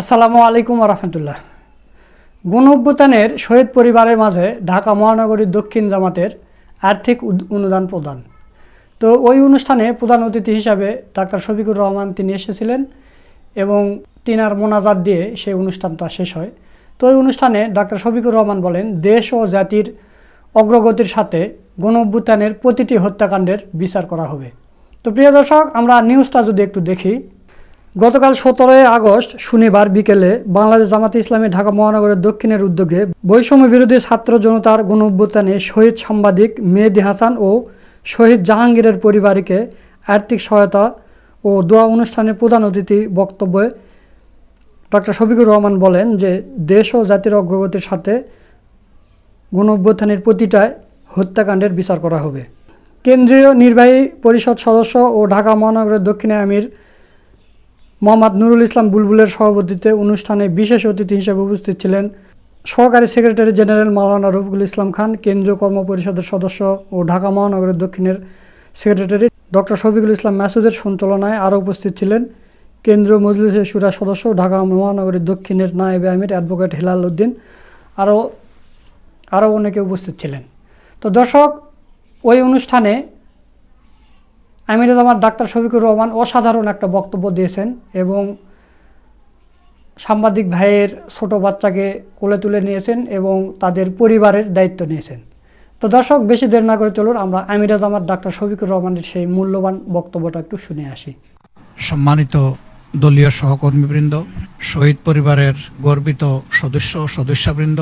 আসসালামু আলাইকুম রহমতুল্লাহ। গণ অভ্যুত্থানের শহীদ পরিবারের মাঝে ঢাকা মহানগরীর দক্ষিণ জামাতের আর্থিক অনুদান প্রদান। তো ওই অনুষ্ঠানে প্রধান অতিথি হিসাবে ডাক্তার শফিকুর রহমান তিনি এসেছিলেন এবং তিনার মোনাজাত দিয়ে সেই অনুষ্ঠানটা শেষ হয়। তো ওই অনুষ্ঠানে ডাক্তার শফিকুর রহমান বলেন, দেশ ও জাতির অগ্রগতির সাথে গণ অভ্যুত্থানের প্রতিটি হত্যাকাণ্ডের বিচার করা হবে। তো প্রিয় দর্শক, আমরা নিউজটা যদি একটু দেখি গতকাল সতেরোই আগস্ট শনিবার বিকেলে বাংলাদেশ জামাতে ইসলামী ঢাকা মহানগরের দক্ষিণের উদ্যোগে বৈষম্য বিরোধী ছাত্র জনতার গণ অভ্যুত্থানে শহীদ সাংবাদিক মেহেদি হাসান ও শহীদ জাহাঙ্গীরের পরিবারকে আর্থিক সহায়তা ও দোয়া অনুষ্ঠানে প্রধান অতিথি বক্তব্যে ডক্টর শফিকুর রহমান বলেন যে দেশ ও জাতির অগ্রগতির সাথে গণ অভ্যুত্থানের প্রতিটা হত্যাকাণ্ডের বিচার করা হবে। কেন্দ্রীয় নির্বাহী পরিষদ সদস্য ও ঢাকা মহানগরের দক্ষিণে আমির মোহাম্মদ নুরুল ইসলাম বুলবুলের সভাপতিত্বে অনুষ্ঠানে বিশেষ অতিথি হিসেবে উপস্থিত ছিলেন সহকারী সেক্রেটারি জেনারেল মাওলানা রফিকুল ইসলাম খান, কেন্দ্রীয় কর্ম পরিষদের সদস্য ও ঢাকা মহানগরের দক্ষিণের সেক্রেটারি ডক্টর শফিকুল ইসলাম মাসুদের সঞ্চালনায় আরও উপস্থিত ছিলেন কেন্দ্রীয় মজলিসের সুরা সদস্য ঢাকা মহানগরীর দক্ষিণের নায়েব আমির অ্যাডভোকেট হেলাল উদ্দিন আরও আরও অনেকে উপস্থিত ছিলেন। তো দর্শক, ওই অনুষ্ঠানে আমির জামাত ডাক্তার শফিকুর রহমান অসাধারণ একটা বক্তব্য দিয়েছেন এবং সাংবাদিক ভাইয়ের ছোট বাচ্চাকে কোলে তুলে নিয়েছেন এবং তাদের পরিবারের দায়িত্ব নিয়েছেন। তো দর্শক, বেশি দেরি না করে চলুন, আমরা আমির জামাত ডাক্তার শফিকুর রহমানের সেই মূল্যবান বক্তব্যটা একটু শুনে আসি। সম্মানিত দলীয় সহকর্মীবৃন্দ, শহীদ পরিবারের গর্বিত সদস্য সদস্যবৃন্দ,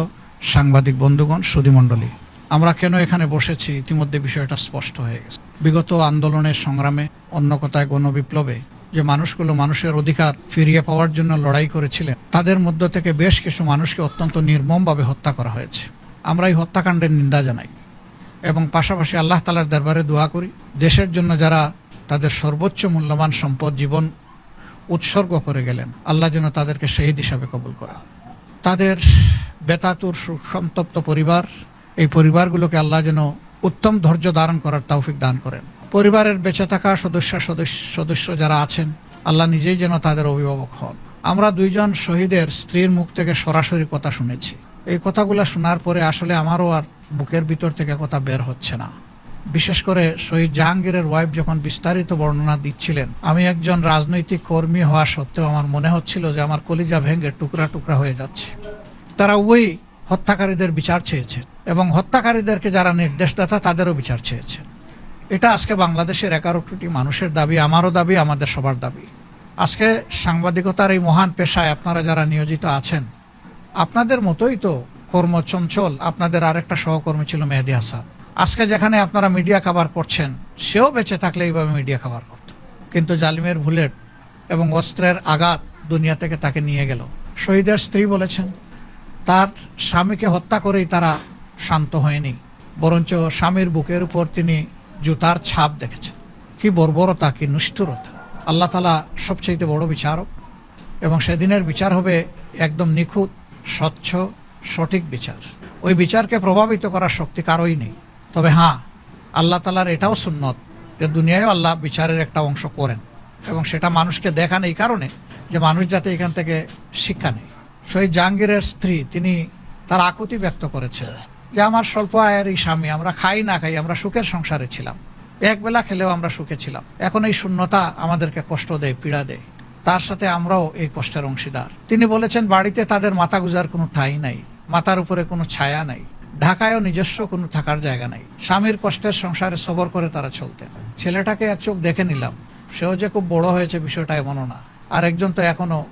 সাংবাদিক বন্ধুগণ, সুধীমণ্ডলী। আমরা কেন এখানে বসেছি? ইতিমধ্যে বিষয়টা স্পষ্ট হয়ে গেছে। বিগত আন্দোলনের সংগ্রামে অন্য কথায় গণবিপ্লবে যে মানুষগুলো মানুষের অধিকার ফিরিয়ে পাওয়ার জন্য লড়াই করেছিলেন, তাদের মধ্য থেকে বেশ কিছু মানুষকে অত্যন্ত নির্মমভাবে হত্যা করা হয়েছে। আমরা এই হত্যাকাণ্ডের নিন্দা জানাই এবং পাশাপাশি আল্লাহ তালার দরবারে দোয়া করি, দেশের জন্য যারা তাদের সর্বোচ্চ মূল্যবান সম্পদ, জীবন উৎসর্গ করে গেলেন, আল্লাহ যেন তাদেরকে শহীদ হিসাবে কবুল করেন। তাদের বেতাতুর সুসন্তপ্ত পরিবার এই পরিবারগুলোকে আল্লাহ যেন উত্তম ধৈর্য ধারণ করার তৌফিক দান করেন। পরিবারের বেঁচে থাকা সদস্য সদস্য যারা আছেন, আল্লাহ নিজেই যেন তাদের অভিভাবক হন। আমরা দুইজন শহীদের স্ত্রীর মুখ থেকে সরাসরি কথা শুনেছি। এই কথাগুলো শোনার পরে আসলে আমারও আর বুকের ভিতর থেকে কথা বের হচ্ছে না। বিশেষ করে শহীদ জাহাঙ্গীরের ওয়াইফ যখন বিস্তারিত বর্ণনা দিচ্ছিলেন, আমি একজন রাজনৈতিক কর্মী হওয়া সত্ত্বেও আমার মনে হচ্ছিল যে আমার কলিজা ভেঙে টুকরা টুকরা হয়ে যাচ্ছে। তারা ওই হত্যাকারীদের বিচার চেয়েছেন। এবং হত্যাকারীদেরকে যারা নির্দেশদাতা তাদেরও বিচার চেয়েছেন এটা আজকে বাংলাদেশের এগারো কোটি মানুষের দাবি, আমারও দাবি, আমাদের সবার দাবি। আজকে সাংবাদিকতার এই মহান পেশায় আপনারা যারা নিয়োজিত আছেন, আপনাদের মতোই তো কর্মচঞ্চল আপনাদের আরেকটা সহকর্মী ছিল মেহেদি হাসান। আজকে যেখানে আপনারা মিডিয়া কাভার করছেন, সেও বেঁচে থাকলে এইভাবে মিডিয়া কাভার করত। কিন্তু জালিমের বুলেট এবং অস্ত্রের আঘাত দুনিয়া থেকে তাকে নিয়ে গেল। শহীদের স্ত্রী বলেছেন, তার স্বামীকে হত্যা করেই তারা শান্ত হয়নি, বরঞ্চ স্বামীর বুকের উপর তিনি জুতার ছাপ দেখেছেন। কি বর্বরতা, কি নিষ্ঠুরতা। আল্লাহ তালা সবচেয়ে বড় বিচারক এবং সেদিনের বিচার হবে একদম নিখুঁত, স্বচ্ছ, সঠিক বিচার। ওই বিচারকে প্রভাবিত করার শক্তি কারোই নেই। তবে হ্যাঁ আল্লাহ তালার এটাও সুন্নত যে দুনিয়ায় আল্লাহ বিচারের একটা অংশ করেন এবং সেটা মানুষকে দেখান এই কারণে যে মানুষ যাতে এখান থেকে শিক্ষা নেয়। শহীদ জাহাঙ্গীরের স্ত্রী, তিনি তার আকুতি ব্যক্ত করেছেন। যে আমার স্বল্প আয়ের এই স্বামী, আমরা খাই না খাই, আমরা সুখের সংসারে ছিলাম। এক বেলা খেলেও আমরা সুখে ছিলাম। এখন এই শূন্যতা আমাদেরকে কষ্ট দেয়, পীড়া দেয়। তার সাথে আমরাও এই কষ্টের অংশীদার। তিনি বলেছেন, বাড়িতে তাদের মাথা গুজার কোনো ঠাঁই নাই, মাথার উপরে কোনো ছায়া নাই, ঢাকায়ও নিজস্ব কোনো থাকার জায়গা নাই। স্বামীর কষ্টের সংসারে সবর করে তারা চলতেন। ছেলেটাকে এক চোখ দেখে নিলাম। সেও যে খুব বড় হয়েছে বিষয়টা এমনও না। আর একজন তো এখনও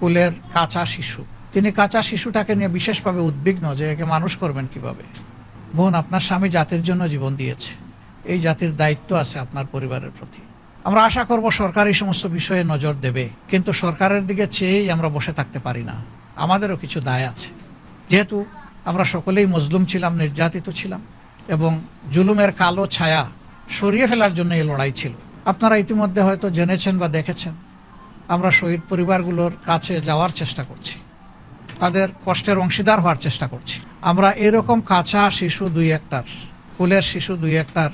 কুলের কাঁচা শিশু। তিনি কাঁচা শিশুটাকে নিয়ে বিশেষভাবে উদ্বিগ্ন যে একে মানুষ করবেন কীভাবে। বোন, আপনার স্বামী জাতির জন্য জীবন দিয়েছে। এই জাতির দায়িত্ব আছে আপনার পরিবারের প্রতি। আমরা আশা করব সরকার এই সমস্ত বিষয়ে নজর দেবে, কিন্তু সরকারের দিকে চেয়েই আমরা বসে থাকতে পারি না। আমাদেরও কিছু দায় আছে। যেহেতু আমরা সকলেই মজলুম ছিলাম, নির্যাতিত ছিলাম, এবং জুলুমের কালো ছায়া সরিয়ে ফেলার জন্য এই লড়াই ছিল। আপনারা ইতিমধ্যে হয়তো জেনেছেন বা দেখেছেন, আমরা শহীদ পরিবারগুলোর কাছে যাওয়ার চেষ্টা করছি। তাদের কষ্টের অংশীদার হওয়ার চেষ্টা করছি। আমরা এরকম কাঁচা শিশু দুই একটার, ফুলের শিশু দুই একটার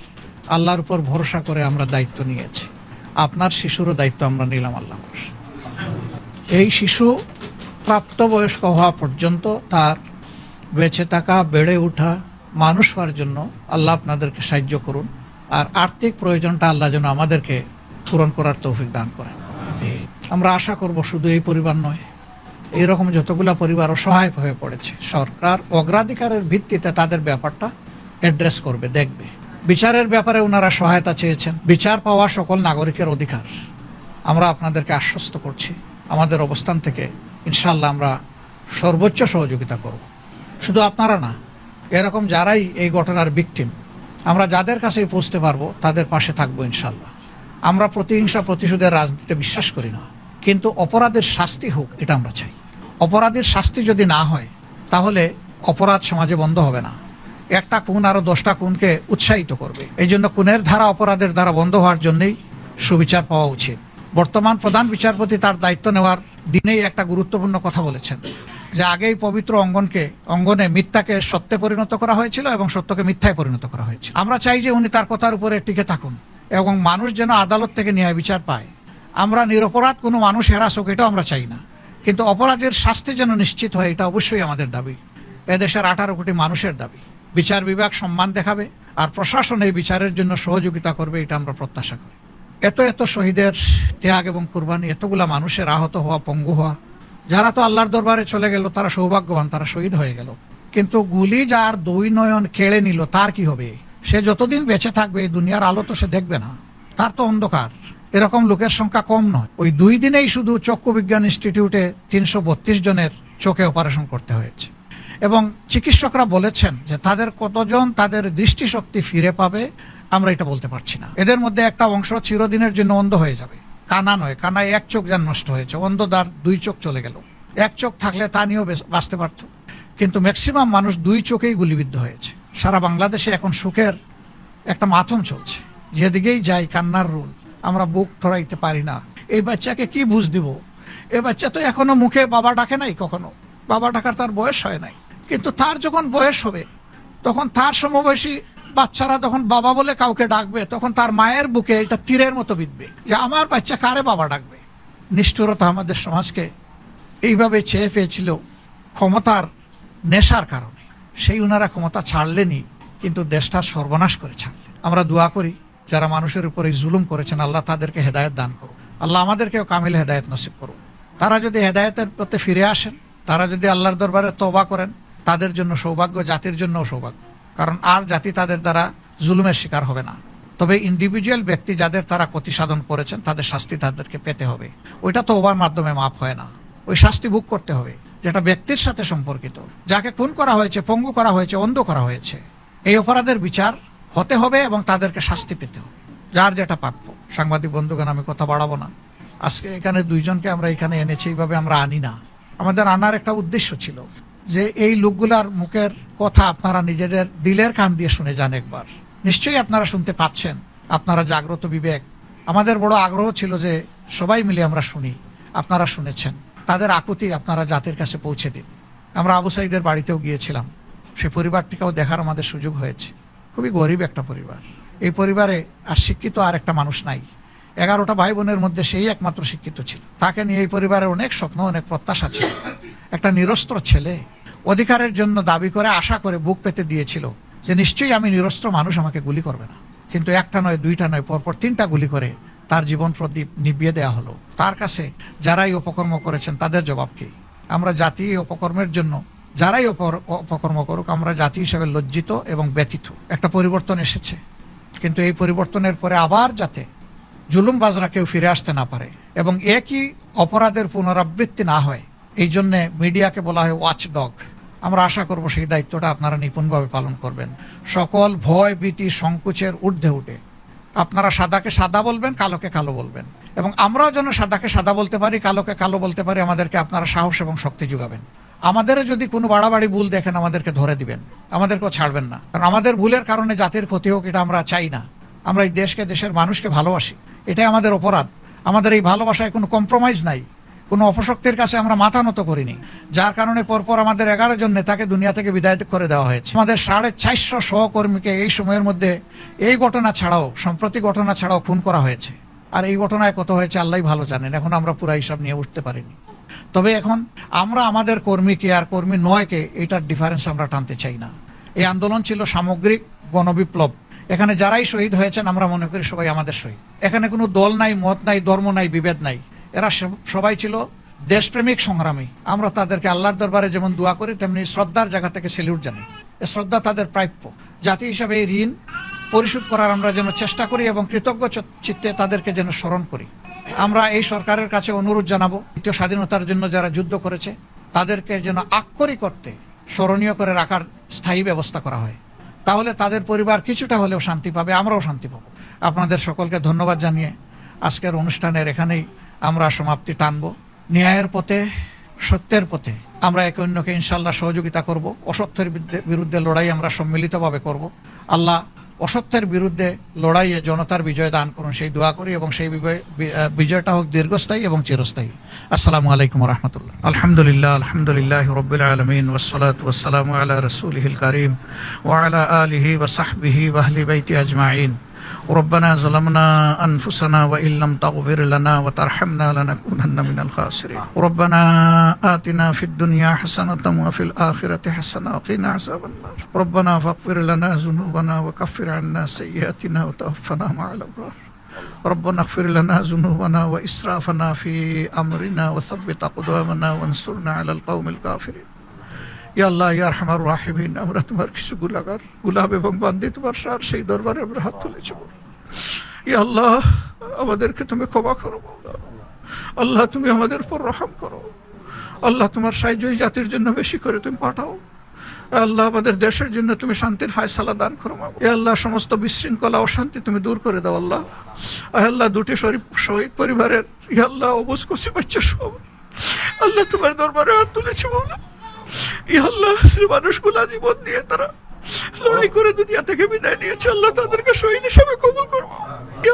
আল্লাহর উপর ভরসা করে আমরা দায়িত্ব নিয়েছি। আপনার শিশুরও দায়িত্ব আমরা নিলাম আল্লাহ এই শিশু প্রাপ্তবয়স্ক হওয়া পর্যন্ত তার বেঁচে থাকা, বেড়ে ওঠা, মানুষ হওয়ার জন্য আল্লাহ আপনাদেরকে সাহায্য করুন। আর আর্থিক প্রয়োজনটা আল্লাহ যেন আমাদেরকে পূরণ করার তৌফিক দান করেন। আমরা আশা করব শুধু এই পরিবার নয় এরকম যতগুলা পরিবার অসহায় হয়ে পড়েছে, সরকার অগ্রাধিকারের ভিত্তিতে তাদের ব্যাপারটা অ্যাড্রেস করবে, দেখবে। বিচারের ব্যাপারে ওনারা সহায়তা চেয়েছেন। বিচার পাওয়া সকল নাগরিকের অধিকার। আমরা আপনাদেরকে আশ্বস্ত করছি, আমাদের অবস্থান থেকে ইনশাল্লাহ আমরা সর্বোচ্চ সহযোগিতা করব। শুধু আপনারা না, এরকম যারাই এই ঘটনার ভিকটিম আমরা যাদের কাছেই পৌঁছতে পারব, তাদের পাশে থাকব ইনশাল্লাহ আমরা প্রতিহিংসা প্রতিশোধের রাজনীতিতে বিশ্বাস করি না, কিন্তু অপরাধের শাস্তি হোক, এটা আমরা চাই। অপরাধের শাস্তি যদি না হয়, তাহলে অপরাধ সমাজে বন্ধ হবে না। একটা খুন আরও দশটা খুনকে উৎসাহিত করবে। এই জন্য খুনের ধারা অপরাধের দ্বারা বন্ধ হওয়ার জন্যই সুবিচার পাওয়া উচিত। বর্তমান প্রধান বিচারপতি তার দায়িত্ব নেওয়ার দিনেই একটা গুরুত্বপূর্ণ কথা বলেছেন, যে আগেই পবিত্র অঙ্গনকে, অঙ্গনে মিথ্যাকে সত্যে পরিণত করা হয়েছিল এবং সত্যকে মিথ্যায় পরিণত করা হয়েছে আমরা চাই যে উনি তার কথার উপরে টিকে থাকুন এবং মানুষ যেন আদালত থেকে ন্যায় বিচার পায়। আমরা নিরপরাধ কোনো মানুষ হেরাস হোক, এটাও আমরা চাই না। কিন্তু অপরাধের শাস্তি যেন নিশ্চিত হয়, এটা অবশ্যই আমাদের দাবি। এদেশের আঠারো কোটি মানুষের দাবি। বিচার বিভাগ সম্মান দেখাবে আর প্রশাসন এই বিচারের জন্য সহযোগিতা করবে, এটা আমরা প্রত্যাশা করি। এত এত শহীদের ত্যাগ এবং কুরবানি, এতগুলা মানুষের আহত হওয়া, পঙ্গু হওয়া, যারা তো আল্লাহর দরবারে চলে গেল, তারা সৌভাগ্যবান, তারা শহীদ হয়ে গেল। কিন্তু গুলি যার দুই নয়ন কেড়ে নিল, তার কি হবে? সে যতদিন বেঁচে থাকবে, এই দুনিয়ার আলো তো সে দেখবে না। তার তো অন্ধকার। এরকম লোকের সংখ্যা কম নয়। ওই দুই দিনেই শুধু চক্ষু বিজ্ঞান ইনস্টিটিউটে তিনশো বত্রিশ জনের চোখে অপারেশন করতে হয়েছে। এবং চিকিৎসকরা বলেছেন যে তাদের কতজন তাদের দৃষ্টিশক্তি ফিরে পাবে, আমরা এটা বলতে পারছি না। এদের মধ্যে একটা অংশ চিরদিনের জন্য অন্ধ হয়ে যাবে। কানা নয়, কানায় এক চোখ যান নষ্ট হয়েছে। অন্ধদার দুই চোখ চলে গেল। এক চোখ থাকলে তা নিয়েও বাঁচতে পারত। কিন্তু ম্যাক্সিমাম মানুষ দুই চোখেই গুলিবিদ্ধ হয়েছে। সারা বাংলাদেশে এখন সুখের একটা মাথম চলছে। যেদিকেই যাই কান্নার রোল। আমরা বুক ধরাইতে পারি না। এই বাচ্চাকে কি বুঝ দিব? এই বাচ্চা তো এখনও মুখে বাবা ডাকে নাই কখনো। বাবা ডাকার তার বয়স হয় নাই। কিন্তু তার যখন বয়স হবে, তখন তার সমবয়সী বাচ্চারা যখন বাবা বলে কাউকে ডাকবে, তখন তার মায়ের বুকে এটা তীরের মতো বিঁধবে যে, আমার বাচ্চা কারে বাবা ডাকবে? নিষ্ঠুরতা আমাদের সমাজকে এইভাবে চেয়ে পেয়েছিল ক্ষমতার নেশার কারণে। সেই উনারা ক্ষমতা ছাড়লেনি কিন্তু দেশটা সর্বনাশ করে ছাড়লেন। আমরা দোয়া করি যারা মানুষের উপর উপরে জুলুম করেছেন, আল্লাহ তাদেরকে হেদায়ত দান করুন আল্লাহ আমাদেরকেও কামিল হেদায়েত নসিব করুন তারা যদি হেদায়েতের প্রতি ফিরে আসেন, তারা যদি আল্লাহর দরবারে তবা করেন, তাদের জন্য সৌভাগ্য, জাতির জন্যও সৌভাগ্য। কারণ আর জাতি তাদের দ্বারা জুলুমের শিকার হবে না। তবে ইন্ডিভিজুয়াল ব্যক্তি যাদের তারা ক্ষতি সাধন করেছেন, তাদের শাস্তি তাদেরকে পেতে হবে। ওইটা তো ওবার মাধ্যমে মাপ হয় না। ওই শাস্তি ভোগ করতে হবে, যেটা ব্যক্তির সাথে সম্পর্কিত। যাকে খুন করা হয়েছে, পঙ্গু করা হয়েছে, অন্ধ করা হয়েছে। এই অপরাধের বিচার হতে হবে এবং তাদেরকে শাস্তি পেতে হবে। যার যেটা প্রাপ্য। সাংবাদিক বন্ধুগণ, আমি কথা বাড়াবো না। আজকে এখানে দুইজনকে আমরা এখানে এনেছি, এইভাবে আমরা আনি না। আমাদের আনার একটা উদ্দেশ্য ছিল যে এই লোকগুলার মুখের কথা আপনারা নিজেদের দিলের কান দিয়ে শুনে যান একবার। নিশ্চয়ই আপনারা শুনতে পাচ্ছেন। আপনারা জাগ্রত বিবেক। আমাদের বড় আগ্রহ ছিল যে সবাই মিলে আমরা শুনি, আপনারা শুনেছেন। তাদের আকুতি আপনারা জাতির কাছে পৌঁছে দিন। আমরা আবু সাইদের বাড়িতেও গিয়েছিলাম। সে পরিবারটিকেও দেখার আমাদের সুযোগ হয়েছে। খুবই গরিব একটা পরিবার। এই পরিবারে আর শিক্ষিত আর একটা মানুষ নাই। এগারোটা ভাই বোনের মধ্যে সেই একমাত্র শিক্ষিত ছিল। তাকে নিয়ে এই পরিবারের অনেক স্বপ্ন, অনেক প্রত্যাশা ছিল। একটা নিরস্ত্র ছেলে অধিকারের জন্য দাবি করে আশা করে বুক পেতে দিয়েছিল যে নিশ্চয়ই আমি নিরস্ত্র মানুষ, আমাকে গুলি করবে না। কিন্তু একটা নয়, দুইটা নয়, পরপর তিনটা গুলি করে তার জীবন প্রদীপ নিভিয়ে দেওয়া হলো। তার কাছে যারাই অপকর্ম করেছেন তাদের জবাব কি? আমরা জাতি অপকর্মের জন্য যারাই অপর- অপকর্ম করুক, আমরা জাতি হিসেবে লজ্জিত এবং ব্যথিত। একটা পরিবর্তন এসেছে। কিন্তু এই পরিবর্তনের পরে আবার যাতে জুলুমবাজরা কেউ ফিরে আসতে না পারে এবং একই অপরাধের পুনরাবৃত্তি না হয়, এই জন্যে মিডিয়াকে বলা হয় ওয়াচ ডগ আমরা আশা করব সেই দায়িত্বটা আপনারা নিপুণভাবে পালন করবেন। সকল ভয়, ভীতি, সংকোচের ঊর্ধ্বে উঠে। আপনারা সাদাকে সাদা বলবেন, কালোকে কালো বলবেন। এবং আমরাও যেন সাদাকে সাদা বলতে পারি, কালোকে কালো বলতে পারি, আমাদেরকে আপনারা সাহস এবং শক্তি যোগাবেন। আমাদেরও যদি কোনো বাড়াবাড়ি ভুল দেখেন, আমাদেরকে ধরে দিবেন। আমাদেরকেও ছাড়বেন না। কারণ আমাদের ভুলের কারণে জাতির ক্ষতি হোক, এটা আমরা চাই না। আমরা এই দেশকে, দেশের মানুষকে ভালোবাসি। এটাই আমাদের অপরাধ। আমাদের এই ভালোবাসায় কোনো কম্প্রোমাইজ নাই। কোনো অপশক্তির কাছে আমরা মাথা নত করিনি। যার কারণে পরপর আমাদের এগারো জন নেতাকে দুনিয়া থেকে বিদায় করে দেওয়া হয়েছে। আমাদের সাড়ে চারশো সহকর্মীকে এই সময়ের মধ্যে এই ঘটনা ছাড়াও, সম্প্রতি ঘটনা ছাড়াও খুন করা হয়েছে। আর এই ঘটনায় কত হয়েছে আল্লাহ ভালো জানেন। এখন আমরা পুরা হিসাব নিয়ে উঠতে পারিনি। তবে এখন আমরা আমাদের কর্মীকে আর কর্মী নয়কে এটার ডিফারেন্স আমরা টানতে চাই না। এই আন্দোলন ছিল সামগ্রিক গণবিপ্লব। এখানে যারাই শহীদ হয়েছেন, আমরা মনে করি সবাই আমাদের শহীদ। এখানে কোনো দল নাই, মত নাই, ধর্ম নাই, বিভেদ নাই। এরা সবাই ছিল দেশপ্রেমিক সংগ্রামী। আমরা তাদেরকে আল্লাহর দরবারে যেমন দোয়া করি, তেমনি শ্রদ্ধার জায়গা থেকে সেলিউট জানাই। এ শ্রদ্ধা তাদের প্রাপ্য। জাতি হিসাবে এই ঋণ পরিশোধ করার আমরা যেন চেষ্টা করি এবং কৃতজ্ঞ চিত্তে তাদেরকে যেন স্মরণ করি। আমরা এই সরকারের কাছে অনুরোধ জানাব, দ্বিতীয় স্বাধীনতার জন্য যারা যুদ্ধ করেছে, তাদেরকে যেন আক্ষরিক করতে স্মরণীয় করে রাখার স্থায়ী ব্যবস্থা করা হয়। তাহলে তাদের পরিবার কিছুটা হলেও শান্তি পাবে, আমরাও শান্তি পাবো। আপনাদের সকলকে ধন্যবাদ জানিয়ে আজকের অনুষ্ঠানের এখানেই আমরা সমাপ্তি টানব। ন্যায়ের পথে, সত্যের পথে আমরা একে অন্যকে ইনশাল্লাহ সহযোগিতা করব, অসত্যের বিরুদ্ধে- লড়াই আমরা সম্মিলিতভাবে করব। আল্লাহ অসত্যের বিরুদ্ধে লড়াইয়ে জনতার বিজয় দান করুন, সেই দোয়া করি এবং সেই বিজয়- বিজয়টা হোক দীর্ঘস্থায়ী এবং চিরস্থায়ী। আসসালামু আলাইকুম রহমতুল্লাহ আলহামদুলিল্লাহ আলহামদুলিল্লাহ রবিল আলমিন ওসলাত ওসালাম আল্লাহ রসুল হিল করিম ওয়ালা আলিহি ওসাহবিহি ওয়াহলি বাইতি আজমাইন। ربنا ظلمنا أنفسنا وإن لم تغفر لنا وترحمنا لنكونن من الخاسرين ربنا آتنا في الدنيا حسنة وفي الآخرة حسنة وقنا عذاب النار ربنا فاغفر لنا ذنوبنا وكفر عنا سيئاتنا وتوفنا مع الأبرار ربنا اغفر لنا ذنوبنا وإسرافنا في أمرنا وثبت أقدامنا وانصرنا على القوم الكافرين ইয়া আল্লাহ ইয়া রহমার রাহিমিন আমরা তোমার কিছু গুলাগার গুলাব এবং বান্দি তোমার সার সেই দরবারে আমরা হাত তুলেছি বলো। ইয়া আল্লাহ, আমাদেরকে তুমি ক্ষমা করো আল্লাহ, তুমি আমাদের উপর রহম করো। আল্লাহ, তোমার সাহায্য জাতির জন্য বেশি করে তুমি পাঠাও। আল্লাহ, আমাদের দেশের জন্য তুমি শান্তির ফায়সালা দান করো এ আল্লাহ, সমস্ত বিশৃঙ্খলা, অশান্তি তুমি দূর করে দাও, আল্লাহ। আল্লাহ, দুটি শরীফ, শহীদ পরিবারের আল্লাহ, অবুজ কষি বাচ্চা সব আল্লাহ, তোমার দরবারে হাত তুলেছি বলো আল্লাহ মানুষগুলা জীবন দিয়ে তারা লড়াই করে দুনিয়া থেকে বিদায় নিয়েছে, আল্লাহ তাদেরকে শহীদ হিসেবে কবুল করব।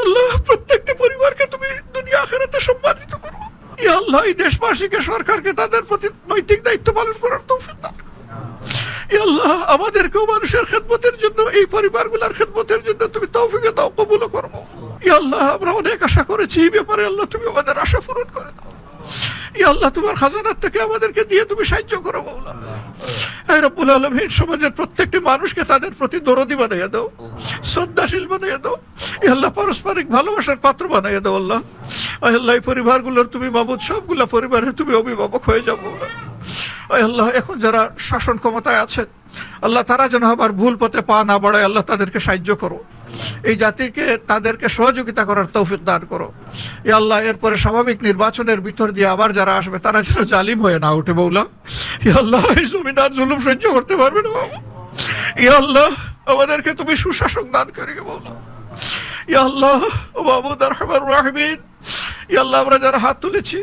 আল্লাহ, প্রত্যেকটি পরিবারকে তুমি দুনিয়া আখেরাতে সম্মানিত করব। আল্লাহ, এই দেশবাসীকে, সরকারকে তাদের প্রতি নৈতিক দায়িত্ব পালন করার তৌফিক আল্লাহ, আমাদেরকেও মানুষের খেদমতের জন্য, এই পরিবারগুলোর খেদমতের জন্য তুমি তৌফিকে দাও কবুল করব। আল্লাহ, আমরা অনেক আশা করেছি, এই ব্যাপারে আল্লাহ তুমি আমাদের আশা পূরণ আল্লাহ তোমার খাজানার থেকে আমাদেরকে দিয়ে তুমি সাহায্য করো এই রব্বুল আলমীর সমাজের প্রত্যেকটি মানুষকে তাদের প্রতি দরদি বানিয়ে দাও শ্রদ্ধাশীল বানিয়ে দাও। ইয়া আল্লাহ পারস্পরিক ভালোবাসার পাত্র বানিয়ে দাও আল্লাহ। আল্লাহ এই পরিবারগুলোর তুমি মাবুদ সবগুলা পরিবারের তুমি অভিভাবক হয়ে যাও আয় আল্লাহ এখন যারা শাসন ক্ষমতায় আছেন আল্লাহ তারা যেন আবার ভুল পথে পা না বাড়ায় আল্লাহ তাদেরকে সাহায্য করো। এই জাতিকে তাদেরকে সহযোগিতা করার তৌফিক দান করো। এ আল্লাহ, এরপরে স্বাভাবিক নির্বাচনের ভিতর দিয়ে আবার যারা আসবে, তারা যেন জালিম হয়ে না উঠে বৌলা ই আল্লাহ, এই জমিদার জুলুম সহ্য করতে পারবে না, বাবু। ই আল্লাহ, আমাদেরকে তুমি সুশাসক দান করে বৌলা ইয়া আল্লাহ মাহমুদ রহমান রাহমিন। ইয়া আল্লাহ, আমরা যারা হাত তুলেছি,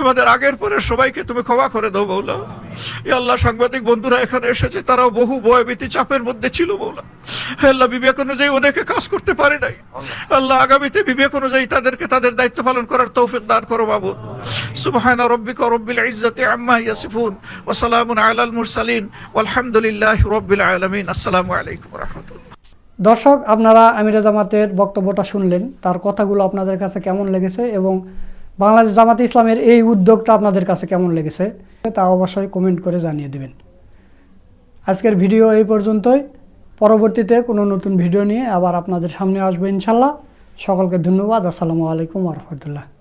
আমাদের আগের পরে সবাইকে তুমি ক্ষমা করে দাও বৌলা আল্লাহ সাংবাদিক বন্ধুরা, এখানে এসেছে, তারাও বহু ভয়ভীতি, চাপের মধ্যে ছিল আল্লাহ, বিবেক অনুযায়ী কাজ করতে পারে নাই। আল্লাহ, আগামীতে বিবেক অনুযায়ী তাদেরকে তাদের দায়িত্ব পালন করার তৌফিক দান করো বাবু সুবহান রব্বিল আম্মা ইয়াসিফুন, ওয়া সালামুন আলাল মুরসালিন, ওয়ালহামদুলিল্লাহি রব্বিল আলামিন। আসসালামু আলাইকুম ওয়া দর্শক, আপনারা আমিরা জামাতের বক্তব্যটা শুনলেন, তার কথাগুলো আপনাদের কাছে কেমন লেগেছে এবং বাংলাদেশ জামাতে ইসলামের এই উদ্যোগটা আপনাদের কাছে কেমন লেগেছে তা অবশ্যই কমেন্ট করে জানিয়ে দেবেন। আজকের ভিডিও এই পর্যন্তই। পরবর্তীতে কোনো নতুন ভিডিও নিয়ে আবার আপনাদের সামনে আসব ইনশাল্লাহ। সকলকে ধন্যবাদ। আসসালামু আলাইকুম রহমতুল্লাহ।